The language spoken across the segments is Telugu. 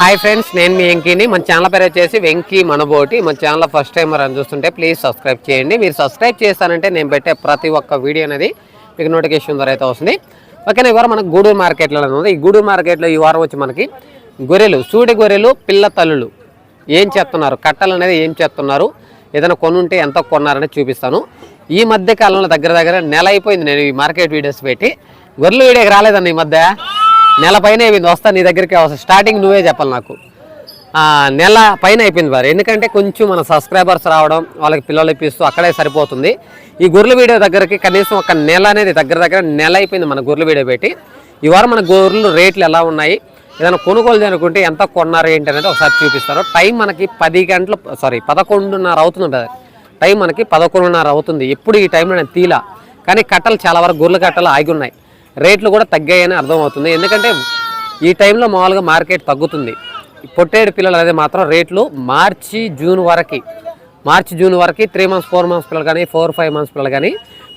హాయ్ ఫ్రెండ్స్ నేను మీ వెంకీని. మన ఛానల్ పేరు వచ్చేసి వెంకీ మనబోటి. మన ఛానల్ ఫస్ట్ టైం అని చూస్తుంటే ప్లీజ్ సబ్స్క్రైబ్ చేయండి. మీరు సబ్స్క్రైబ్ చేస్తానంటే నేను పెట్టే ప్రతి ఒక్క వీడియో అనేది మీకు నోటిఫికేషన్ ద్వారా అయితే వస్తుంది. ఓకేనా ఈ వారం మనకు గూడూరు మార్కెట్లో ఉంది. ఈ గూడూరు మార్కెట్లో ఈ వారం వచ్చి మనకి గొర్రెలు సూడి గొర్రెలు పిల్ల తల్లులు ఏం చేస్తున్నారు? కట్టలు అనేది ఏం చేస్తున్నారు? ఏదైనా కొనుంటే ఎంత కొన్నారని చూపిస్తాను. ఈ మధ్య కాలంలో దగ్గర దగ్గర నెల అయిపోయింది నేను ఈ మార్కెట్ వీడియోస్ పెట్టి. గొర్రెల వీడియోకి రాలేదండి ఈ మధ్య. నెల పైన అయిపోయింది వస్తా నీ దగ్గరికి వస్తా. స్టార్టింగ్ నువ్వే చెప్పాలి నాకు. నెల పైన అయిపోయింది వారు ఎందుకంటే కొంచెం మన సబ్స్క్రైబర్స్ రావడం వాళ్ళకి పిల్లలు ఇప్పిస్తూ అక్కడే సరిపోతుంది. ఈ గొర్రెల వీడియో దగ్గరికి కనీసం ఒక నెల అనేది దగ్గర దగ్గర నెల అయిపోయింది మన గొర్రెల వీడియో పెట్టి. ఈ వారం మన గొర్రెలు రేట్లు ఎలా ఉన్నాయి ఏదైనా కొనుగోలు చేయనుకుంటే ఎంత కొన్నారు ఏంటి అనేది ఒకసారి చూపిస్తారు టైం మనకి పది గంటలు సారీ పదకొండున్నర అవుతుంది టైం మనకి పదకొండున్నర అవుతుంది. ఎప్పుడు ఈ టైంలో నేను తీలా. కానీ కట్టలు చాలా వరకు గొర్రెల కట్టలు ఆగి ఉన్నాయి. రేట్లు కూడా తగ్గాయని అర్థమవుతుంది. ఎందుకంటే ఈ టైంలో మామూలుగా మార్కెట్ తగ్గుతుంది. పొట్టేడు పిల్లలు అనేది మాత్రం రేట్లు మార్చి జూన్ వరకు మార్చి జూన్ వరకు త్రీ మంత్స్ ఫోర్ మంత్స్ పిల్లలు కానీ ఫోర్ ఫైవ్ మంత్స్ పిల్లలు కానీ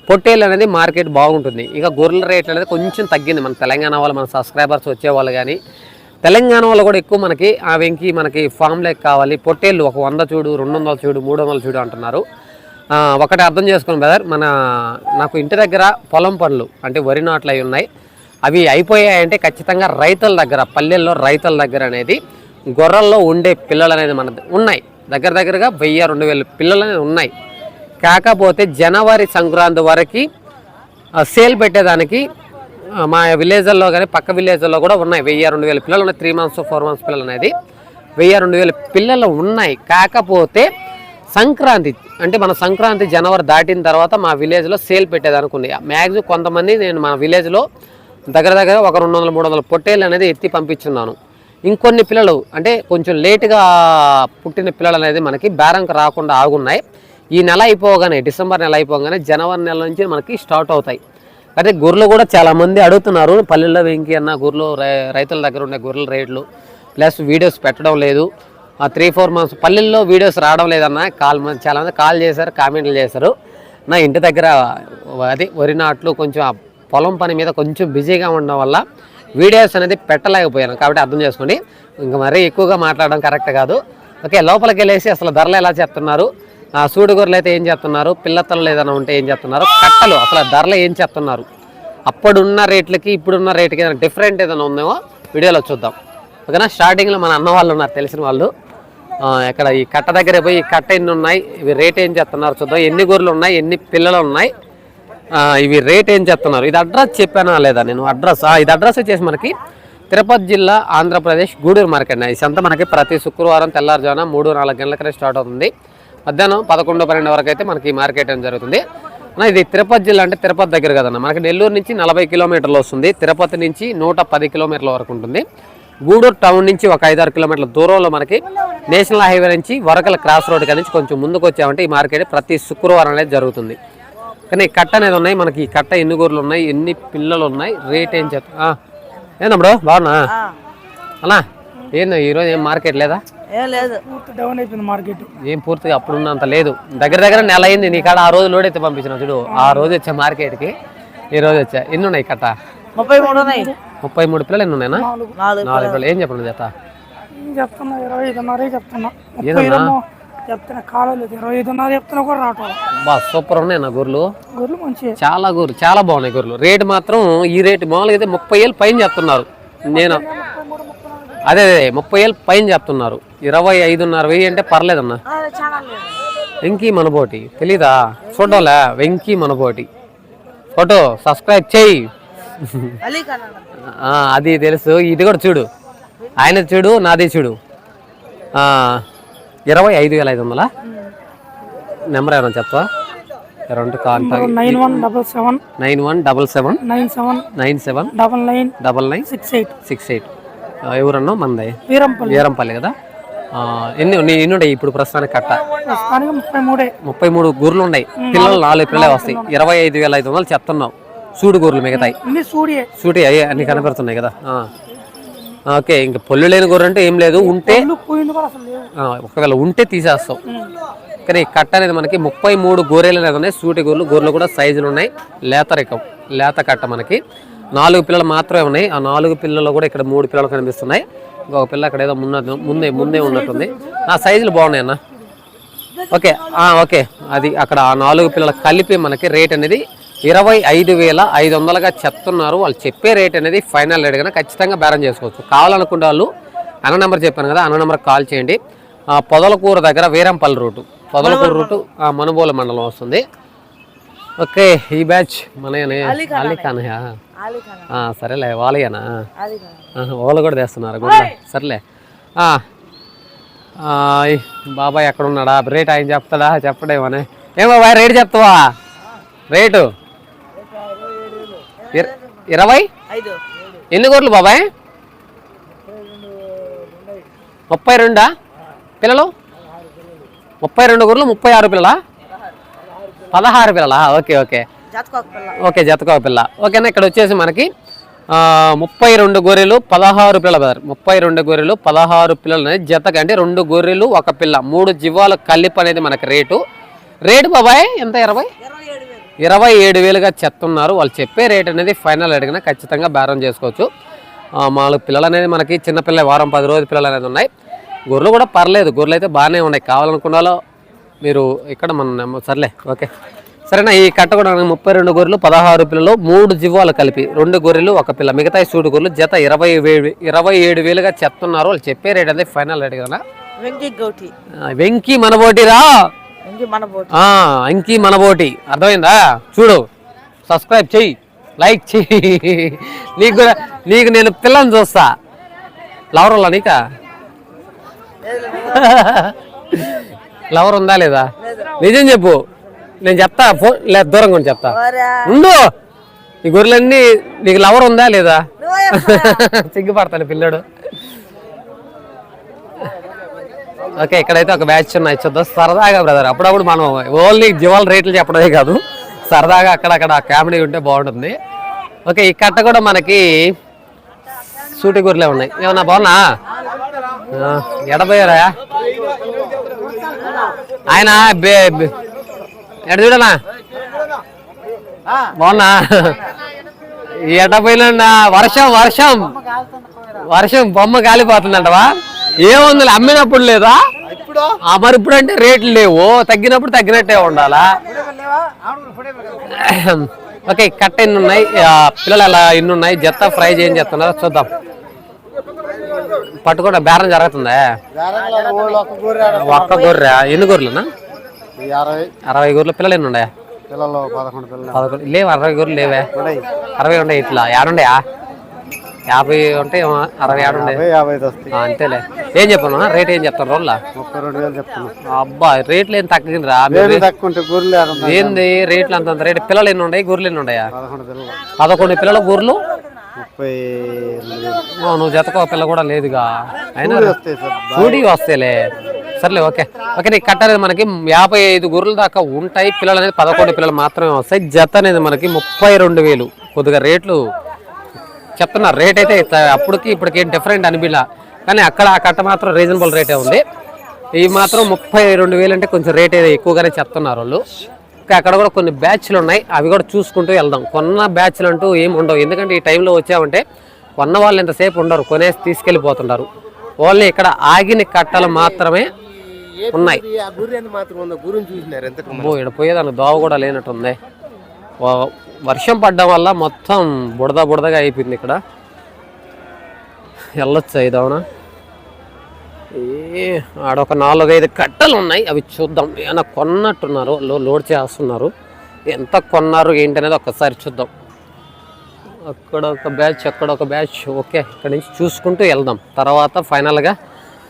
పొట్టేళ్ళు అనేది మార్కెట్ బాగుంటుంది. ఇక గొర్రెల రేట్లు అనేది కొంచెం తగ్గింది. మన తెలంగాణ వాళ్ళు మన సబ్స్క్రైబర్స్ వచ్చేవాళ్ళు కానీ తెలంగాణ వాళ్ళు కూడా ఎక్కువ మనకి ఆ వెంకి మనకి ఫామ్ కావాలి. పొట్టేళ్ళు ఒక వంద చూడు రెండు వందల చూడు మూడు వందలు చూడు అంటున్నారు. ఒకటి అర్థం చేసుకోండి బ్రదర్. మన నాకు ఇంటి దగ్గర పొలం పనులు అంటే వరి నాట్లు అవి ఉన్నాయి. అవి అయిపోయాయంటే ఖచ్చితంగా రైతుల దగ్గర పల్లెల్లో రైతుల దగ్గర అనేది గొర్రెల్లో ఉండే పిల్లలు అనేది మన ఉన్నాయి. దగ్గర దగ్గరగా వెయ్యి రెండు వేల పిల్లలు అనేది ఉన్నాయి. కాకపోతే జనవరి సంక్రాంతి వరకు సేల్ పెట్టేదానికి మా విలేజ్ల్లో కానీ పక్క విలేజ్ల్లో కూడా ఉన్నాయి. వెయ్యి రెండు వేల పిల్లలు ఉన్నాయి. త్రీ మంత్స్ ఫోర్ మంత్స్ పిల్లలు అనేది. వెయ్యి రెండు వేల పిల్లలు ఉన్నాయి. కాకపోతే సంక్రాంతి అంటే మన సంక్రాంతి జనవరి దాటిన తర్వాత మా విలేజ్లో సేల్ పెట్టేదనుకుంది మ్యాక్సిమం కొంతమంది నేను మా విలేజ్లో దగ్గర దగ్గర ఒక రెండు వందల మూడు వందల పొట్టేళ్ళు అనేది ఎత్తి పంపించున్నాను. ఇంకొన్ని పిల్లలు అంటే కొంచెం లేటుగా పుట్టిన పిల్లలు అనేది మనకి బేరంకు రాకుండా ఆగున్నాయి. ఈ నెల అయిపోగానే డిసెంబర్ నెల అయిపోగానే జనవరి నెల నుంచి మనకి స్టార్ట్ అవుతాయి. అయితే గొర్రెలు కూడా చాలా మంది అడుగుతున్నారు పల్లెల్లో వెంకి అన్న గొర్రెలు రై- రైతుల దగ్గర ఉండే గొర్రెల రేట్లు ప్లస్ వీడియోస్ పెట్టడం లేదు. ఆ త్రీ ఫోర్ మంత్స్ పల్లెల్లో వీడియోస్ రావడం లేదన్న కాల్ మంది చాలా మంది కాల్ చేశారు కామెంట్లు చేశారు. నా ఇంటి దగ్గర అది వరి నాట్లు కొంచెం ఆ పొలం పని మీద కొంచెం బిజీగా ఉండడం వల్ల వీడియోస్ అనేది పెట్టలేకపోయాను. కాబట్టి అర్థం చేసుకోండి. ఇంకా మరీ ఎక్కువగా మాట్లాడడం కరెక్ట్ కాదు. ఓకే లోపలికి వెళ్ళేసి అసలు ధరలు ఎలా చెప్తున్నారు? సూడుగొర్రెలు అయితే ఏం చెప్తున్నారు పిల్లతలు ఏదైనా ఉంటే ఏం చెప్తున్నారు కట్టలు అసలు ధరలు ఏం చెప్తున్నారు? అప్పుడున్న రేట్లకి ఇప్పుడున్న రేట్కి ఏదైనా డిఫరెంట్ ఏదైనా ఉందేమో? వీడియోలో చూద్దాం. ఓకేనా? స్టార్టింగ్లో మన అన్న వాళ్ళు ఉన్నారు తెలిసిన వాళ్ళు. ఇక్కడ ఈ కట్ట దగ్గర పోయి ఈ కట్ట ఎన్ని ఉన్నాయి? ఇవి రేట్ ఏం చేస్తున్నారు చూద్దాం. ఎన్ని గొర్రెలు ఉన్నాయి? ఎన్ని పిల్లలు ఉన్నాయి? ఇవి రేట్ ఏం చెప్తున్నారు ఇది అడ్రస్ చెప్పానా లేదా నేను? అడ్రస్ ఇది అడ్రస్ వచ్చేసి మనకి తిరుపతి జిల్లా ఆంధ్రప్రదేశ్ గూడూరు మార్కెట్ ఈ సంత మనకి ప్రతి శుక్రవారం తెల్లారుజామున మూడు నాలుగు గంటలకనే స్టార్ట్ అవుతుంది. మధ్యాహ్నం పదకొండు పన్నెండు వరకు అయితే మనకి ఈ మార్కెట్ అని జరుగుతుంది. అన్న, ఇది తిరుపతి జిల్లా అంటే తిరుపతి దగ్గర కదన్న. మనకి నెల్లూరు నుంచి నలభై కిలోమీటర్లు వస్తుంది. తిరుపతి నుంచి నూట పది కిలోమీటర్ల వరకు ఉంటుంది. గూడూరు టౌన్ నుంచి ఒక ఐదారు కిలోమీటర్ల దూరంలో మనకి నేషనల్ హైవే నుంచి వరకల క్రాస్ రోడ్ నుంచి కొంచెం ముందుకు వచ్చామంటే ఈ మార్కెట్ ప్రతి శుక్రవారం అనేది జరుగుతుంది. కానీ ఈ కట్ట అనేది ఉన్నాయి మనకి ఈ కట్ట ఎన్ని గొర్రెలు ఉన్నాయి ఎన్ని పిల్లలు ఉన్నాయి రేట్ ఏం చెప్తా ఏందమ్ముడు బాగున్నా అలా ఏందో ఈరోజు ఏం మార్కెట్ లేదా? ఏం లేదు. పూర్తి డౌన్ అయిపోయింది మార్కెట్. ఏం పూర్తిగా అప్పుడున్నంత లేదు. దగ్గర దగ్గర నెల అయింది నీ కాడ ఆ రోజు లోడ్ అయితే పంపించిన చూడు. ఆ రోజు వచ్చా మార్కెట్కి ఈ రోజు వచ్చా ఎన్ని ఉన్నాయి కట్ట? ముప్పై మూడు ఉన్నాయి. ముప్పై మూడు పిల్లలు ఎన్ని ఉన్నాయినా నాలుగు. పిల్లలు. ఏం చెప్పండి నేను చెప్తున్నా? ఇరవై ఐదున్నరే చెప్తున్నా. చెప్తున్నా. కాలేదు ఇరవై ఐదున్నర చెప్తున్నా కూడా రావట్లేదు బా సూపర్ ఉన్నాయి నా గొర్రెలు. గొర్రెలు మంచి చాలా గొర్రెలు చాలా బాగున్నాయి గొర్రెలు. రేటు మాత్రం ఈ రేటు మామూలుగా అయితే ముప్పై ఏళ్ళు పైన చెప్తున్నారు నేను అదే అదే ముప్పై ఏళ్ళు పైన చెప్తున్నారు ఇరవై ఐదున్నర వెయ్యి అంటే పర్లేదన్నా. వెంకీ మనబోటి. తెలీదా? చూడాలా వెంకీ మనబోటి. ఫోటో సబ్స్క్రైబ్ చేయి అది తెలుసు. ఇది కూడా చూడు. ఆయన చూడు నాది చూడు. ఆ, ఇరవై ఐదు వేల ఐదు వందలా? నెంబర్ ఏమైనా చెప్తా రెండు contact. Nine one double seven. Nine one double seven. Nine seven. Nine seven. Double nine. Double nine. Six eight. Six eight. ఎవరన్నా మంది? వీరంపల్లి. వీరంపల్లి కదా? ఎన్ని ఉన్నాయి? ఇప్పుడు ప్రస్తుతానికి కట్ట. ముప్పై మూడే. ముప్పై మూడు గూర్లు ఉన్నాయి. పిల్లలు నాలుగు. పిల్లలే వస్తాయి. ఇరవై ఐదు వేల ఐదు వందలు చెప్తున్నావు సూడు గూర్లు మిగతాయి సూటి అయ్యి అన్ని కనపడుతున్నాయి కదా. ఓకే ఇంకా పొల్లు లేని గొర్రె అంటే ఏం లేదు. ఉంటే ఒకవేళ ఉంటే తీసేస్తాం. కానీ ఈ కట్ట అనేది మనకి ముప్పై మూడు గోరెలు అనేది ఉన్నాయి. సూటి గొర్రెలు గొర్రెలు కూడా సైజులు ఉన్నాయి. లేత రకం లేత కట్ట మనకి. నాలుగు పిల్లలు మాత్రమే ఉన్నాయి. ఆ నాలుగు పిల్లలు కూడా ఇక్కడ మూడు పిల్లలు కనిపిస్తున్నాయి. ఇంకొక పిల్ల అక్కడ ఏదో ముందు ముందే ముందే ఉన్నట్టుంది. ఆ సైజులు బాగున్నాయి అన్న. Okay okay. అది అక్కడ ఆ నాలుగు పిల్లలు కలిపి మనకి రేట్ అనేది ఇరవై ఐదు వేల ఐదు వందలుగా చెప్తున్నారు. వాళ్ళు చెప్పే రేట్ అనేది ఫైనల్ రేట్ కన్నా ఖచ్చితంగా బేరం చేసుకోవచ్చు. కావాలనుకునే వాళ్ళు అన్న నెంబర్ చెప్పాను కదా అన్న నెంబర్ కాల్ చేయండి. పొదలకూర దగ్గర వీరంపల్లి రూటు. పొదలకూరు రూటు మనుబోలు మండలం వస్తుంది. ఓకే ఈ బ్యాచ్ మనయనే అలీ ఖాన్ అలీ ఖానయా ఆలీ ఖాన్ ఆ, సరేలే ఆహా, వాళ్ళు కూడా తెస్తున్నారు. సర్లే. బాబాయ్ ఎక్కడ ఉన్నాడా రేట్ ఆయన చెప్తాడా? చెప్పడేమోనే. ఏం బాబాయ్ రేట్ చెప్తావా? రేటు? ఇరవై? ఎన్ని గొర్రెలు బాబాయ్? ముప్పై రెండా? పిల్లలు? ముప్పై రెండు గొర్రెలు ముప్పై ఆరు పిల్లలా? పదహారు పిల్లలా? Okay okay. ఓకే జతకో పిల్ల. ఓకేనా ఇక్కడ వచ్చేసి మనకి ముప్పై రెండు గొర్రెలు పదహారు పిల్లల బ్రదర్. ముప్పై రెండు గొర్రెలు పదహారు పిల్లలు అనేది జతకి అంటే రెండు గొర్రెలు ఒక పిల్ల. మూడు జీవాలు కలిపి అనేది మనకి రేటు. రేటు బాబాయ్ ఎంత? ఇరవై ఇరవై ఏడు వేలుగా చెప్తున్నారు. వాళ్ళు చెప్పే రేట్ అనేది ఫైనల్ అడిగినా ఖచ్చితంగా బేరం చేసుకోవచ్చు. మాకు పిల్లలు అనేది మనకి చిన్నపిల్ల వారం పది రోజుల పిల్లలు అనేది ఉన్నాయి. గొర్రెలు కూడా పర్లేదు గొర్రెలు అయితే బాగానే ఉన్నాయి. కావాలనుకున్నాలో మీరు ఇక్కడ మన సర్లే ఓకే. సరేనా ఈ కట్ట కూడా మనకి ముప్పై రెండు గొర్రెలు పదహారు పిల్లలు మూడు జివ్వాలు కలిపి రెండు గొర్రెలు ఒక పిల్ల. మిగతా సూడు గొర్రెలు జత ఇరవై వేలు ఇరవై ఏడు వేలుగా చెప్తున్నారు. వాళ్ళు చెప్పే రేట్ అనేది ఫైనల్ రేట్ కదా వెంకి గౌటి. ఆ, వెంకీ మనబోటిరా ఇంకీ మనబోటి అర్థమైందా? చూడు. సబ్స్క్రైబ్ చెయ్యి. లైక్ చెయ్యి. నీకు కూడా నీకు నేను పిల్లని చూస్తా. లవర్ ఉందా నీకా? లవర్ ఉందా లేదా? నిజం చెప్పు. నేను చెప్తా. ఫోన్ లేదు దూరంగా ఉండి చెప్తా. ఉండు. ఈ గొర్రెలన్నీ నీకు లవర్ ఉందా లేదా? సిగ్గుపడతాను పిల్లడు. ఓకే ఇక్కడైతే ఒక బ్యాచ్ ఉన్నాయి. చూద్దాం. సరదాగా బ్రదర్ అప్పుడప్పుడు మనం ఓన్లీ జీవాల రేట్లు చెప్పడమే కాదు. సరదాగా అక్కడక్కడ కామెడీ ఉంటే బాగుంటుంది. ఓకే ఈ కట్ట కూడా మనకి సూటి ఉన్నాయి. ఏమన్నా బాగున్నా? ఎడబోయారా? ఆయన బే ఎడ చూడనా? బాగున్నా? ఎడపోయినా వర్షం వర్షం. వర్షం బొమ్మ కాలిపోతుందంటవా? ఏముంది అమ్మినప్పుడు లేదా? మరి ఇప్పుడు అంటే రేట్లు లేవు. తగ్గినప్పుడు తగ్గినట్టే ఉండాలా? ఓకే కట్ట ఎన్ని ఉన్నాయి? పిల్లలు అలా ఎన్ని ఉన్నాయి? జత్త ఫ్రై చేయని చెప్తున్నారు చూద్దాం. పట్టుకోండి బేరం జరుగుతుందా? ఒక్క గొర్రె. ఎన్ని గొర్రెలునా అరవై. గొర్రెలు. పిల్లలు ఎన్ని ఉన్నాయా? పిల్లలు పదకొండు లేవు అరవై గొర్రెలు లేవే. అరవై ఉండే ఇట్లా. ఏడుండయా యాభై ఉంటే అరవై ఏడు యాభై అంతేలే. ఏం చెప్పను? రేట్ ఏం చెప్తాను రోల్లా? ముప్పై రెండు వేలు చెప్తున్నా. అబ్బా రేట్లు ఏం తగ్గిందిరా? ఏంది? రేట్లు అంత రేట్. పిల్లలు ఎన్ని ఉన్నాయి? గొర్రెలు ఎన్ని ఉన్నాయా? పదకొండు పిల్లలు. గొర్రెలు? ముప్పై నువ్వు జతకో పిల్ల కూడా లేదుగా. అయినా చూడి వస్తేలే సర్లే ఓకే. ఓకే నీకు కట్టనేది మనకి యాభై ఐదు గొర్రెల దాకా ఉంటాయి. పిల్లలు అనేది పదకొండు పిల్లలు మాత్రమే వస్తాయి. జత అనేది మనకి ముప్పై రెండు వేలు. కొద్దిగా రేట్లు చెప్తున్నారు రేట్ అయితే అప్పటికి ఇప్పటికి ఏం డిఫరెంట్ అనిపిలా. కానీ అక్కడ ఆ కట్ట మాత్రం రీజనబుల్ రేటే ఉంది. ఈ మాత్రం ముప్పై రెండు వేలు అంటే కొంచెం రేట్ ఏదో ఎక్కువగానే చెప్తున్నారు వాళ్ళు. ఇంకా అక్కడ కూడా కొన్ని బ్యాచ్లు ఉన్నాయి. అవి కూడా చూసుకుంటూ వెళ్దాం. కొన్న బ్యాచ్లు అంటూ ఏం ఉండవు. ఎందుకంటే ఈ టైంలో వచ్చామంటే కొన్న వాళ్ళు ఎంతసేపు ఉండరు. కొనేసి తీసుకెళ్ళిపోతుంటారు. ఓన్లీ ఇక్కడ ఆగిన కట్టలు మాత్రమే ఉన్నాయి. ఇక్కడ పోయేదానికి దోవ కూడా లేనట్టుంది. వర్షం పడ్డం వల్ల మొత్తం బుడద బుడదగా అయిపోయింది ఇక్కడ. వెళ్ళొచ్చు ఐదవునా ఏ ఆడొక నాలుగైదు కట్టలు ఉన్నాయి. అవి చూద్దాం. ఏమైనా కొన్నట్టున్నారు. లోడ్ చేస్తున్నారు. ఎంత కొన్నారు ఏంటి అనేది ఒక్కసారి చూద్దాం. అక్కడ ఒక బ్యాచ్ అక్కడ ఒక బ్యాచ్. ఓకే ఇక్కడ నుంచి చూసుకుంటూ వెళ్దాం. తర్వాత ఫైనల్గా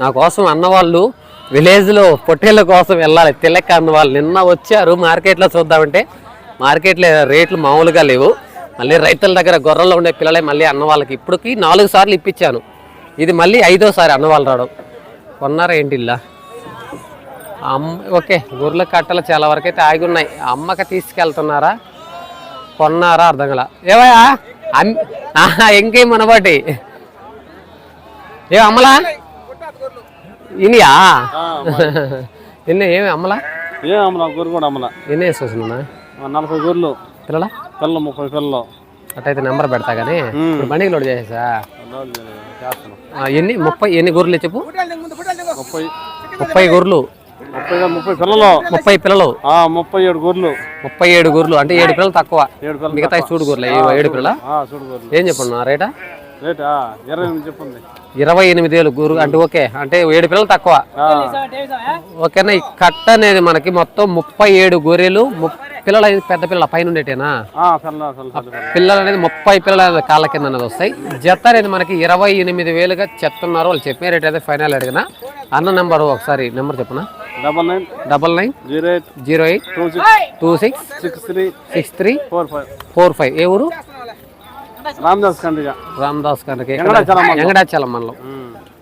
నా కోసం అన్నవాళ్ళు విలేజ్లో పొట్టేళ్ళ కోసం వెళ్ళాలి. తెల్లక అన్న వాళ్ళు నిన్న వచ్చారు మార్కెట్లో చూద్దామంటే. మార్కెట్లో రేట్లు మామూలుగా లేవు. మళ్ళీ రైతుల దగ్గర గొర్రెల్లో ఉండే పిల్లలే మళ్ళీ అన్న వాళ్ళకి ఇప్పటికి నాలుగు సార్లు ఇప్పించాను. ఇది మళ్ళీ ఐదోసారి అన్న వాళ్ళు రావడం. కొన్నారా ఏంటి ఇల్లా? అమ్మ ఓకే గొర్రెల కట్టలు చాలా వరకు అయితే ఆగి ఉన్నాయి అమ్మకి తీసుకెళ్తున్నారా? కొన్నారా? అర్థం కల. ఏవయా ఇంకేం మనబట్టి ఏ అమ్మలా? ఇనియా? ఎన్ని ఏమి అమ్మలా? ఏ అమ్మలా? గొర్రె కూడా అమ్మలా. ఎన్ని వేసేస్తున్నా నలభై గొర్రెలు. పిల్లల? పిల్లలు ముప్పై పిల్లలు. అట్టయితే నెంబర్ పెడతా కానీ ఇప్పుడు బండికి లోడ్ చేసేసా? ఎన్ని ముప్పై ఎన్ని గొర్రెలు చెప్పు? ముప్పై. ముప్పై గొర్రెలు. ముప్పై ముప్పై పిల్లలు. ముప్పై పిల్లలు. ముప్పై ఏడు గొర్రెలు. ముప్పై ఏడు గొర్రెలు. అంటే ఏడు పిల్లలు తక్కువ. మిగతా చూడు గొర్రెలు. ఏడు పిల్లల? ఏం చెప్పండి రేటా? రేటా? ఇరవై ఎనిమిది చెప్పండి. ఇరవై ఎనిమిది వేలు గురు అంటే ఓకే. అంటే ఏడు పిల్లలు తక్కువ. ఓకేనా? ఈ కట్ట అనేది మనకి మొత్తం ముప్పై ఏడు గొర్రెలు పిల్లలు అనేది పెద్ద పిల్లల పైన ఉండేటేనా. పిల్లలు అనేది ముప్పై పిల్లల కాళ్ళ కింద అనేది వస్తాయి. జత అనేది మనకి ఇరవై ఎనిమిది వేలుగా చెప్తున్నారు వాళ్ళు. చెప్పిన రేట్ అయితే ఫైనల్ అడిగిన. అన్న నెంబర్ ఒకసారి నెంబర్ చెప్పనా? Double nine double nine zero eight zero eight two six two six six three six three four five. Four five. ఏ ఊరు? రామదాస్ కండిగా. రామదాస్ గారికి వెంకటాచలం మండలం.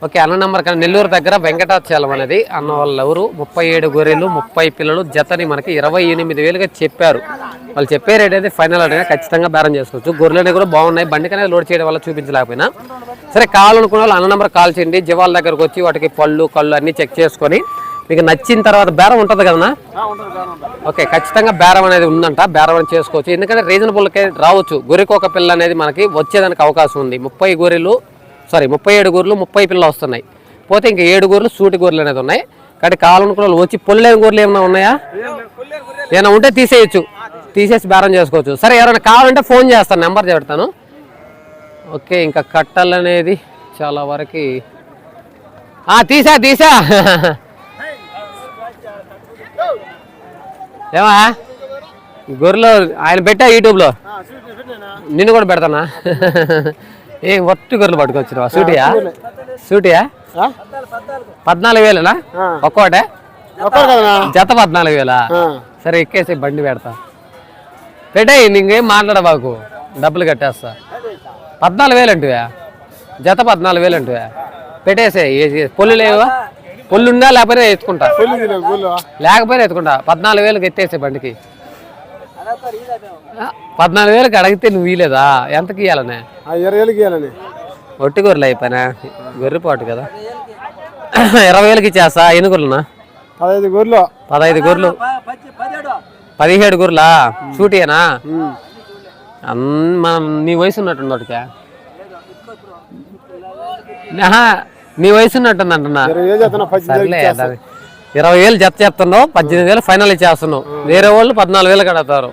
ఓకే అన్న నెంబర్ కానీ నెల్లూరు దగ్గర వెంకటాచలం అనేది. అన్న వాళ్ళ ఎవరు? ముప్పై ఏడు గొర్రెలు ముప్పై పిల్లలు. జతని మనకి ఇరవై ఎనిమిది వేలుగా చెప్పారు. వాళ్ళు చెప్పే రేట్ అయితే ఫైనల్ అడిగినా ఖచ్చితంగా బేరం చేసుకోవచ్చు. గొర్రెలు అనేవి కూడా బాగున్నాయి. బండికనే అనేది లోడ్ చేయడం వల్ల చూపించలేకపోయినా. సరే కావాలనుకున్న వాళ్ళు అన్న నెంబర్ కాల్ చేయండి. జీవాల దగ్గరకు వచ్చి వాటికి పళ్ళు కళ్ళు అన్నీ చెక్ చేసుకొని మీకు నచ్చిన తర్వాత బేరం ఉంటుంది కదనా ఓకే ఖచ్చితంగా బేరం అనేది ఉందంట. బేరం చేసుకోవచ్చు. ఎందుకంటే రీజనబుల్కే రావచ్చు. గొర్రెకి ఒక పిల్ల అనేది మనకి వచ్చేదానికి అవకాశం ఉంది. ముప్పై గొర్రెలు సారీ ముప్పై ఏడు గొర్రెలు ముప్పై పిల్లలు వస్తున్నాయి. పోతే ఇంకా ఏడు గొర్రెలు సూటి గొర్రెలు అనేది ఉన్నాయి. కాబట్టి కావాలనుకున్న వాళ్ళు వచ్చి పొల్లేని గొర్రెలు ఏమైనా ఉన్నాయా? ఏమైనా ఉంటే తీసేయచ్చు. తీసేసి బేరం చేసుకోవచ్చు. సరే ఎవరైనా కావాలంటే ఫోన్ చేస్తాను నెంబర్ చెప్తాను ఓకే ఇంకా కట్టలు అనేది చాలా వరకు తీసా తీసా. ఏమా? గొర్రెలు ఆయన పెట్టా యూట్యూబ్లో? నిన్ను కూడా పెడతానా? ఏ ఒట్టి గొర్రెలు పట్టుకొచ్చినావా? సూటియా? సూటియా? పద్నాలుగు వేలేనా? ఒక్కోటే? జత పద్నాలుగు వేలా? సరే ఎక్కేసి బండి పెడతా. పెట్టాయి నీకేం మాట్లాడబాకు డబ్బులు కట్టేస్తా. పద్నాలుగు వేలు అంటువా? జత పద్నాలుగు వేలు అంటువా? పెట్టేసే పొల్లు లేవా? పొల్లు ఉందా లేకపోతే ఎత్తుకుంటా లేకపోయినా ఎత్తుకుంటా. పద్నాలుగు వేలకు ఎత్తేసే బండికి. పద్నాలుగు వేలకు అడిగితే నువ్వు ఇయ్యలేదా? ఎంతకి ఇవ్వాలనే ఇరవై వేలకి ఇవ్వాలని ఒట్టి గొర్రెలు అయిపోయినా? గొర్రెపాటు కదా. ఇరవై వేలకి ఇచ్చేస్తా. ఎన్ని గొర్రెలనా పదహైదు గొర్రెలు. పదహైదు గొర్రెలు. పదిహేడు గొర్రెలా? షూటీయేనా అన్- మనం నీ వయసు ఆహా, నీ వయసు ఉన్నట్టుంది అంటున్నా. సర్లే ఇరవై వేలు జత చెప్తున్నావు పద్దెనిమిది వేలు ఫైనల్ ఇచ్చేస్తున్నావు వేరే వాళ్ళు పద్నాలుగు వేలు కడతారు.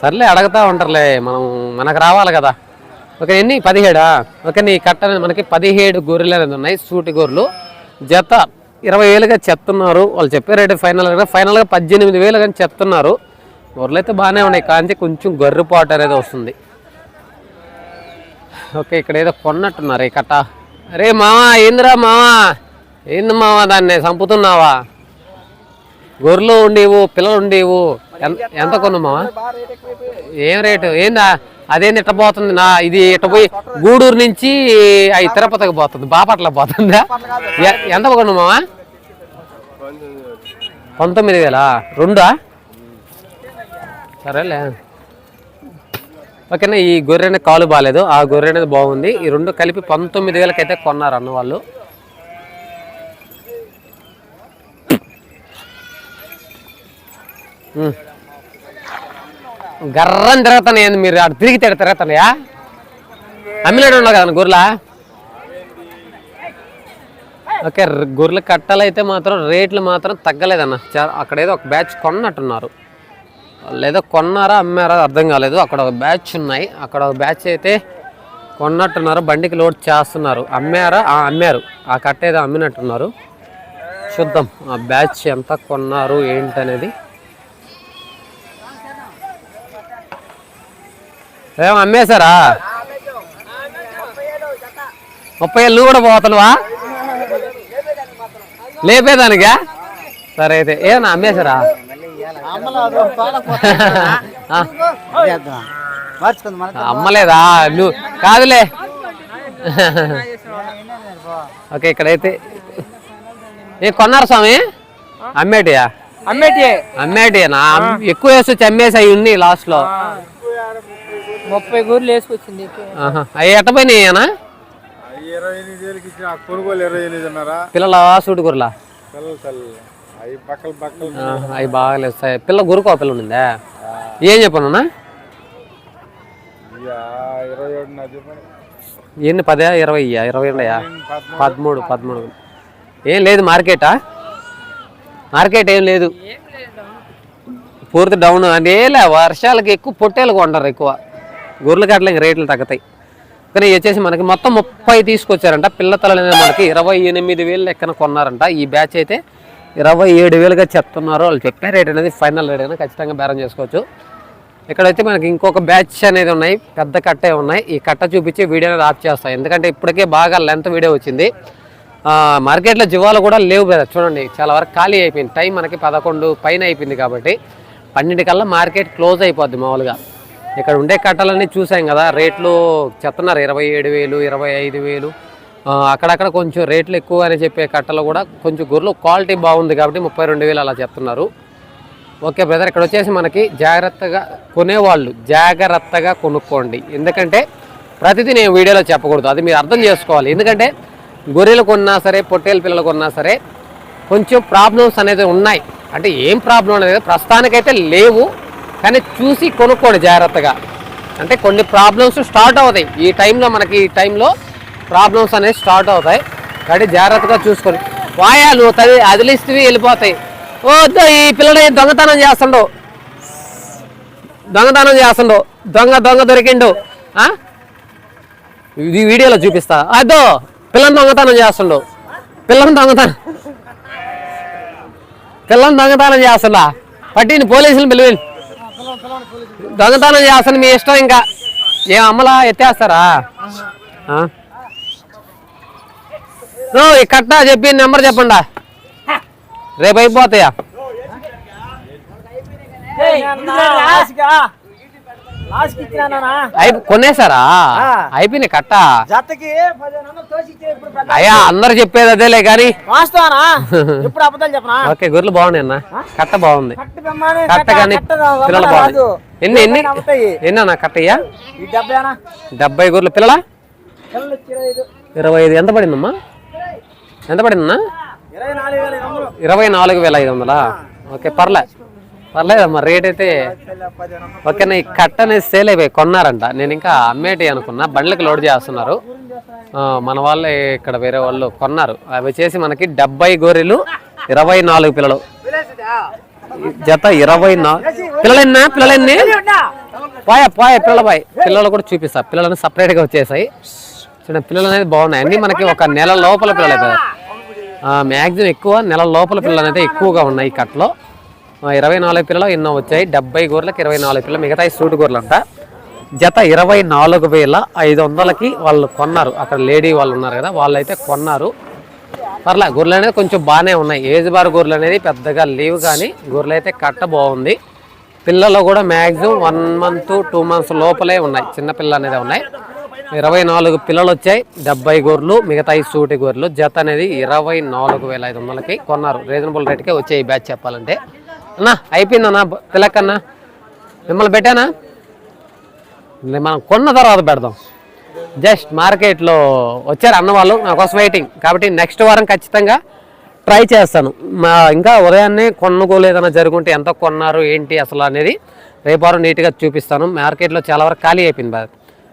సర్లే అడగతా ఉంటారులే మనం మనకు రావాలి కదా. ఓకే ఎన్ని? పదిహేడా? ఓకే నీ కట్ట మనకి పదిహేడు గొర్రెలు అనేది ఉన్నాయి సూటి గొర్రెలు. జత ఇరవై వేలుగా చెప్తున్నారు వాళ్ళు చెప్పే రేటు ఫైనల్ ఫైనల్గా పద్దెనిమిది వేలు కానీ చెప్తున్నారు. గొర్రెలు అయితే బాగానే ఉన్నాయి కానీ కొంచెం గొర్రెపాటు అనేది వస్తుంది. ఓకే ఇక్కడ ఏదో కొన్నట్టున్నారు ఈ కట్ట. అరే మావా ఏందిరా మావా? ఏంది మావా దాన్ని? చంపుతున్నావా? గొర్రెలు ఉండేవు పిల్లలు ఉండేవు. ఎంత కొన్నా మావా? ఏం రేటు? ఏందా? అదేంది ఇట్ట పోతుంది? నా ఇది ఇట్ట పోయి గూడూరు నుంచి అవి తిరుపతికి పోతుంది. బాపట్ల పోతుందా? ఎంత కొన్నా మావా? పంతొమ్మిది వేలా? రెండా? సరేలే. ఓకేనా ఈ గొర్రె అనేది కాలు బాగాలేదు ఆ గొర్రె అనేది బాగుంది. ఈ రెండు కలిపి పంతొమ్మిది వేలకైతే కొన్నారు అన్న వాళ్ళు గర్రం గర్రని మీరు? అటు తిరిగి తిరిగి తిరుగుతానయా అమ్మిలేడు ఉండవు కదా గొర్రెలా? ఓకే ర- గొర్రెల కట్టలు అయితే మాత్రం రేట్లు మాత్రం తగ్గలేదన్న. చా- అక్కడ ఏదో ఒక బ్యాచ్ కొన్నట్టున్నారు. లేదా కొన్నారా అమ్మారా అర్థం కాలేదు. అక్కడ ఒక బ్యాచ్ ఉన్నాయి. అక్కడ ఒక బ్యాచ్ అయితే కొన్నట్టున్నారు బండికి లోడ్ చేస్తున్నారు. అమ్మారా? ఆ, అమ్మారు. ఆ కట్ట ఏదో అమ్మినట్టున్నారు. చూద్దాం ఆ బ్యాచ్ ఎంత కొన్నారు ఏంటనేది. ఏం అమ్మేశారా? ముప్పై ఏళ్ళు కూడా పోతున్నావా లేపేదానికా? సరే అయితే ఏమన్నా అమ్మేశారా? అమ్మలేదా? నువ్వు కాదులే. ఓకే ఇక్కడైతే. ఏ కొన్నారు స్వామి? అమ్మేటియా? అమ్మేటి అమ్మేటియనా? ఎక్కువ వేసి వచ్చి అమ్మేసి అవి ఉన్నాయి లాస్ట్లో ముప్పై గూర్లు వేసుకొచ్చింది. అవి ఎట్టపోయినాయనా ఇరవై ఎనిమిది వేలకి ఇచ్చిన కొనుగోలు ఇరవై ఎనిమిది ఉన్నారా పిల్లల సూటి కూరలా పిల్లలు తల్లి. అవి బాగా లేస్తాయి. పిల్ల గురుకో పిల్ల ఉందా ఏం చెప్పను ఎన్ని పదే ఇరవై ఇరవై పద్నాలుగు పదమూడు. పదమూడు ఏం లేదు మార్కెటా? మార్కెట్ ఏం లేదు. పూర్తి డౌన్. అంటే లే వర్షాలకి ఎక్కువ పొట్టేలు కొంటారు ఎక్కువ. గొర్రెలకి అట్లా ఇంక రేట్లు తగ్గుతాయి. కానీ వచ్చేసి మనకి మొత్తం ముప్పై తీసుకొచ్చారంట. పిల్ల తలలు అనేది మనకి ఇరవై ఎనిమిది వేలు లెక్కన కొన్నారంట. ఈ బ్యాచ్ అయితే ఇరవై ఏడు వేలుగా చెప్తున్నారు వాళ్ళు చెప్పే రేట్ అనేది ఫైనల్ రేట్ అయినా ఖచ్చితంగా బేరం చేసుకోవచ్చు. ఇక్కడైతే మనకి ఇంకొక బ్యాచ్ అనేది ఉన్నాయి పెద్ద కట్టే ఉన్నాయి. ఈ కట్ట చూపించి వీడియో అనేది ఆఫ్ చేస్తాయి ఎందుకంటే ఇప్పటికే బాగా లెంత్ వీడియో వచ్చింది. మార్కెట్లో జీవాలు కూడా లేవు కదా చూడండి చాలా వరకు ఖాళీ అయిపోయింది. టైం మనకి పదకొండు పైన అయిపోయింది కాబట్టి పన్నెండు కల్లా మార్కెట్ క్లోజ్ అయిపోద్ది మామూలుగా. ఇక్కడ ఉండే కట్టలన్నీ చూసాం కదా రేట్లు చెప్తున్నారు. ఇరవై ఏడు వేలు ఇరవై ఐదు వేలు అక్కడక్కడ కొంచెం రేట్లు ఎక్కువ అని చెప్పే కట్టలు కూడా కొంచెం గొర్రెలు క్వాలిటీ బాగుంది కాబట్టి ముప్పై రెండు వేలు అలా చెప్తున్నారు. ఓకే బ్రదర్ ఇక్కడ వచ్చేసి మనకి జాగ్రత్తగా కొనేవాళ్ళు జాగ్రత్తగా కొనుక్కోండి. ఎందుకంటే ప్రతిదీ నేను వీడియోలో చెప్పకూడదు అది మీరు అర్థం చేసుకోవాలి. ఎందుకంటే గొర్రెలు కొన్నా సరే పొట్టేల పిల్లలు కొన్నా సరే కొంచెం ప్రాబ్లమ్స్ అనేది ఉన్నాయి. అంటే ఏం ప్రాబ్లం అనేది ప్రస్తుతానికైతే లేవు కానీ చూసి కొనుక్కోండి జాగ్రత్తగా. అంటే కొన్ని ప్రాబ్లమ్స్ స్టార్ట్ అవుతాయి. ఈ టైంలో మనకి ఈ టైంలో ప్రాబ్లమ్స్ అనేవి స్టార్ట్ అవుతాయి. కాబట్టి జాగ్రత్తగా చూసుకొని. వాయా నువ్వు తది అదిలిస్తే వెళ్ళిపోతాయి. ఓ ఈ పిల్లడు దొంగతనం చేస్తుండు? దొంగతనం చేస్తుండు. దొంగ దొంగ దొరికిండు. ఆ? ఇది వీడియోలో చూపిస్తా. అదో పిల్లని దొంగతనం చేస్తుండు. పిల్లని దొంగతనం. పిల్లని దొంగతనం చేస్తుందా పట్టిని పోలీసులు పిలువ దొంగతనం చేస్తాను మీ ఇష్టం ఇంకా. ఏం అమ్మలా ఎత్తేస్తారా? కట్ట చెప్పి నెంబర్ చెప్పండా. రేపు అయిపోతాయా? కొనేసారా అయిపోయినాయి కట్ట. అయ్యా అందరు చెప్పేది అదేలే కానీ. వాస్తవానా? ఇప్పుడు అబద్ధాలు చెప్పనా? ఓకే గొర్రెలు బాగున్నాయి అన్న. కట్ట బాగుంది. కట్ట బొమ్మని కట్ట కానీ పిల్లలు బాగుంది ఎన్ని ఎన్ని? అవుతాయి ఎన్ని అన్న కట్టయ్యా? ఈ డెబ్బై గొర్రెలు పిల్లల? ఇరవై ఐదు. ఎంత పడిందమ్మా? ఎంత పడిందన్నా? ఇరవై నాలుగు వేల ఐదు ఇరవై నాలుగు వేల ఐదు వందలా? ఓకే పర్లే. పర్లేదమ్మా రేట్ అయితే ఓకే వందలు ఓకేనా ఈ కట్ట అనేది సేల్ అయిపోయి కొన్నారంట. నేను ఇంకా అమ్మేటి అనుకున్నా బండ్లకి లోడ్ చేస్తున్నారు. మన వాళ్ళు ఇక్కడ వేరే వాళ్ళు కొన్నారు. అవి చేసి మనకి డెబ్బై గొర్రెలు ఇరవై నాలుగు పిల్లలు. జత ఇరవై నాలుగు పిల్లలన్నా పిల్లలన్నీ? పాయ పాయ పిల్లల పాయ. పిల్లలు కూడా చూపిస్తా. పిల్లలని సపరేట్గా వచ్చేసాయి. చూడండి పిల్లలు అనేది బాగున్నాయి. అన్ని మనకి ఒక నెల లోపల పిల్లలు అయిపోయాయి మ్యాక్సిమం ఎక్కువ నెల లోపల పిల్లలు అయితే ఎక్కువగా ఉన్నాయి ఈ కట్టలో ఇరవై నాలుగు పిల్లలు ఎన్నో వచ్చాయి. డెబ్బై గొర్రెలకు ఇరవై నాలుగు పిల్లలు మిగతా సూటు గొర్రెలు అంట జత ఇరవై నాలుగు వేల ఐదు వందలకి వాళ్ళు కొన్నారు. అక్కడ లేడీ వాళ్ళు ఉన్నారు కదా వాళ్ళు అయితే కొన్నారు. పర్లే గొర్రెలు అనేది కొంచెం బాగానే ఉన్నాయి. ఏజ్ బార్ గొర్రెలు అనేది పెద్దగా లేవు కానీ గొర్రెలు అయితే కట్ట బాగుంది. పిల్లలు కూడా maximum one month two months లోపలే ఉన్నాయి. చిన్నపిల్లలు అనేది ఉన్నాయి. ఇరవై నాలుగు పిల్లలు వచ్చాయి డెబ్బై గొర్రెలు మిగతా సూటి గొర్రెలు. జత అనేది ఇరవై నాలుగు వేల ఐదు వందలకి కొన్నారు. రీజనబుల్ రేట్కే వచ్చాయి బ్యాచ్ చెప్పాలంటే. అన్నా అయిపోయిందన్నా పిల్లకన్నా మిమ్మల్ని పెట్టానా? మనం కొన్న తర్వాత పెడదాం. జస్ట్ మార్కెట్లో వచ్చారు అన్న వాళ్ళు నా కోసం వెయిటింగ్ కాబట్టి నెక్స్ట్ వారం ఖచ్చితంగా ట్రై చేస్తాను. మా ఇంకా ఉదయాన్నే కొనుగోలు ఏదైనా జరుగుంటే ఎంత కొన్నారు ఏంటి అసలు అనేది రేపు వారం నీట్గా చూపిస్తాను. మార్కెట్లో చాలా వరకు ఖాళీ అయిపోయింది బాగా